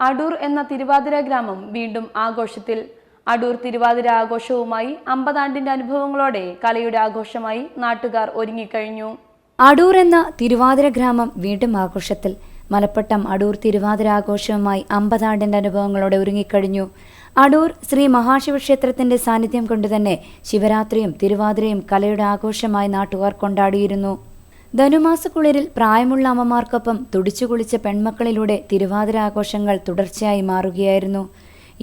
അടൂർ എന്ന തിരുവാതിര ഗ്രാമം വീണ്ടും ആഘോഷത്തിൽ. അടൂർ തിരുവാതിര ആഘോഷവുമായി അമ്പതാണ്ടിന്റെ അനുഭവങ്ങളോടെ കലയുടെ ആഘോഷമായി നാട്ടുകാർ ഒരുങ്ങിക്കഴിഞ്ഞു. അടൂർ എന്ന തിരുവാതിര ഗ്രാമം വീണ്ടും ആഘോഷത്തിൽ. മലപ്പട്ടം അടൂർ തിരുവാതിര ആഘോഷവുമായി അമ്പതാണ്ടിന്റെ അനുഭവങ്ങളോടെ ഒരുങ്ങിക്കഴിഞ്ഞു. അടൂർ ശ്രീ മഹാശിവക്ഷേത്രത്തിന്റെ സാന്നിധ്യം കൊണ്ടുതന്നെ ശിവരാത്രിയും തിരുവാതിരയും കലയുടെ ആഘോഷമായി നാട്ടുകാർ കൊണ്ടാടിയിരുന്നു. ധനുമാസക്കുളിരിൽ പ്രായമുള്ള അമ്മമാർക്കൊപ്പം തുടിച്ചു കുളിച്ച പെൺമക്കളിലൂടെ തിരുവാതിര ആഘോഷങ്ങൾ തുടർച്ചയായി മാറുകയായിരുന്നു.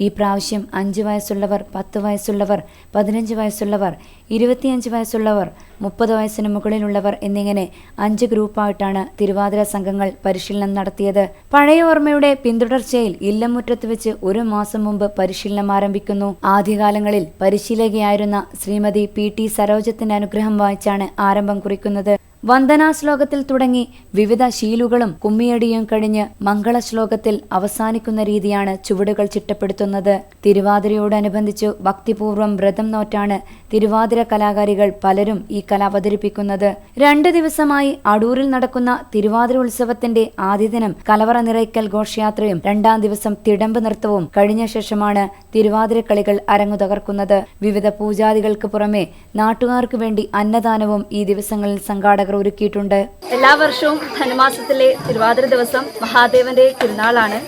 ഈ പ്രാവശ്യം അഞ്ച് വയസ്സുള്ളവർ പത്ത് വയസ്സുള്ളവർ പതിനഞ്ച് വയസ്സുള്ളവർ ഇരുപത്തിയഞ്ച് വയസ്സുള്ളവർ മുപ്പത് വയസ്സിന് മുകളിലുള്ളവർ എന്നിങ്ങനെ അഞ്ച് ഗ്രൂപ്പായിട്ടാണ് തിരുവാതിര സംഘങ്ങൾ പരിശീലനം നടത്തിയത്. പഴയ ഓർമ്മയുടെ പിന്തുടർച്ചയിൽ ഇല്ലമുറ്റത്ത് വെച്ച് ഒരു മാസം മുമ്പ് പരിശീലനം ആരംഭിക്കുന്നു. ആദ്യകാലങ്ങളിൽ പരിശീലകയായിരുന്ന ശ്രീമതി പി ടി സരോജത്തിന്റെ അനുഗ്രഹം വായിച്ചാണ് ആരംഭം കുറിക്കുന്നത്. വന്ദനാ ശ്ലോകത്തിൽ തുടങ്ങി വിവിധ ശീലുകളും കുമ്മിയടിയും കഴിഞ്ഞ് മംഗള ശ്ലോകത്തിൽ അവസാനിക്കുന്ന രീതിയാണ് ചുവടുകൾ ചിട്ടപ്പെടുത്തുന്നത്. തിരുവാതിരയോടനുബന്ധിച്ചു ഭക്തിപൂർവം വ്രതം നോറ്റാണ് തിരുവാതിര കലാകാരികൾ പലരും ഈ കല അവതരിപ്പിക്കുന്നത്. രണ്ട് ദിവസമായി അടൂരിൽ നടക്കുന്ന തിരുവാതിര ഉത്സവത്തിന്റെ ആദ്യ ദിനം കലവറ നിറയ്ക്കൽ ഘോഷയാത്രയും രണ്ടാം ദിവസം തിടമ്പ് നൃത്തവും കഴിഞ്ഞ ശേഷമാണ് തിരുവാതിര കളികൾ അരങ്ങു തകർക്കുന്നത്. വിവിധ പൂജാദികൾക്ക് പുറമെ നാട്ടുകാർക്ക് വേണ്ടി അന്നദാനവും ഈ ദിവസങ്ങളിൽ സംഘാടകർ ഒരുക്കിയിട്ടുണ്ട്. എല്ലാ വർഷവും ധനുമാസത്തിലെ തിരുവാതിര ദിവസം മഹാദേവന്റെ തിരുനാളാണ്.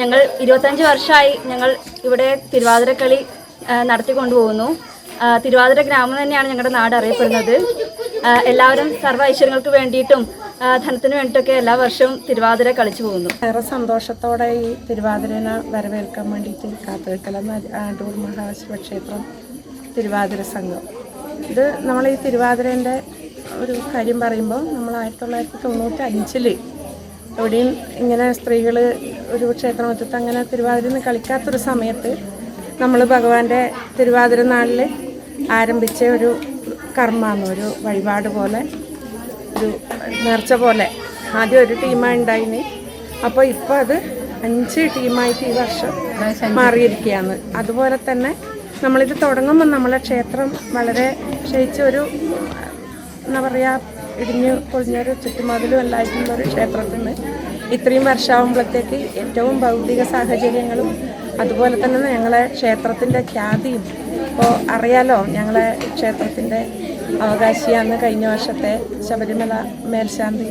ഞങ്ങൾ ഇരുപത്തഞ്ച് വർഷമായി ഞങ്ങൾ ഇവിടെ തിരുവാതിരക്കളി കളി നടത്തിക്കൊണ്ടുപോകുന്നു. തിരുവാതിര ഗ്രാമം തന്നെയാണ് ഞങ്ങളുടെ നാട് അറിയപ്പെടുന്നത്. എല്ലാവരും സർവ ഐശ്വര്യങ്ങൾക്ക് വേണ്ടിയിട്ടും ധനത്തിന് വേണ്ടിയിട്ടൊക്കെ എല്ലാ വർഷവും തിരുവാതിര കളിച്ചു പോകുന്നു. ഏറെ സന്തോഷത്തോടെ ഈ തിരുവാതിരനെ വരവേൽക്കാൻ വേണ്ടിയിട്ട് കാത്തുവെക്കലെന്ന ആണ്ടൂർ മഹാശിവക്ഷേത്രം തിരുവാതിര സംഘം. ഇത് നമ്മൾ ഈ തിരുവാതിരന്റെ ഒരു കാര്യം പറയുമ്പോൾ നമ്മൾ ആയിരത്തി തൊള്ളായിരത്തി തൊണ്ണൂറ്റി അഞ്ചിൽ എവിടെയും ഇങ്ങനെ സ്ത്രീകൾ ഒരു ക്ഷേത്രമറ്റത്ത് അങ്ങനെ തിരുവാതിര കളിക്കാത്തൊരു സമയത്ത് നമ്മൾ ഭഗവാന്റെ തിരുവാതിര നാളിൽ ആരംഭിച്ച ഒരു കർമ്മമാണ് ഒരു വഴിപാട് പോലെ ഒരു നേർച്ച പോലെ. ആദ്യം ഒരു ടീമായി ഉണ്ടായിന്. അപ്പോൾ ഇപ്പോൾ അത് അഞ്ച് ടീമായിട്ട് ഈ വർഷം മാറിയിരിക്കുകയാണ്. അതുപോലെ തന്നെ നമ്മളിത് തുടങ്ങുമ്പോൾ നമ്മളെ ക്ഷേത്രം വളരെ ക്ഷയിച്ച ഒരു എന്താ പറയുക ഇടിഞ്ഞ് പൊളിഞ്ഞൊരു ചുറ്റുമതിലും എല്ലായിട്ടുള്ള ഒരു ക്ഷേത്രത്തിൽ നിന്ന് ഇത്രയും വർഷമാകുമ്പോഴത്തേക്ക് ഏറ്റവും ഭൗതിക സാഹചര്യങ്ങളും അതുപോലെ തന്നെ ഞങ്ങളെ ക്ഷേത്രത്തിന്റെ ഖ്യാതിയും ഇപ്പോൾ അറിയാലോ ഞങ്ങളെ ക്ഷേത്രത്തിന്റെ അവകാശിയാണ് കഴിഞ്ഞ വർഷത്തെ ശബരിമല മേൽശാന്തി.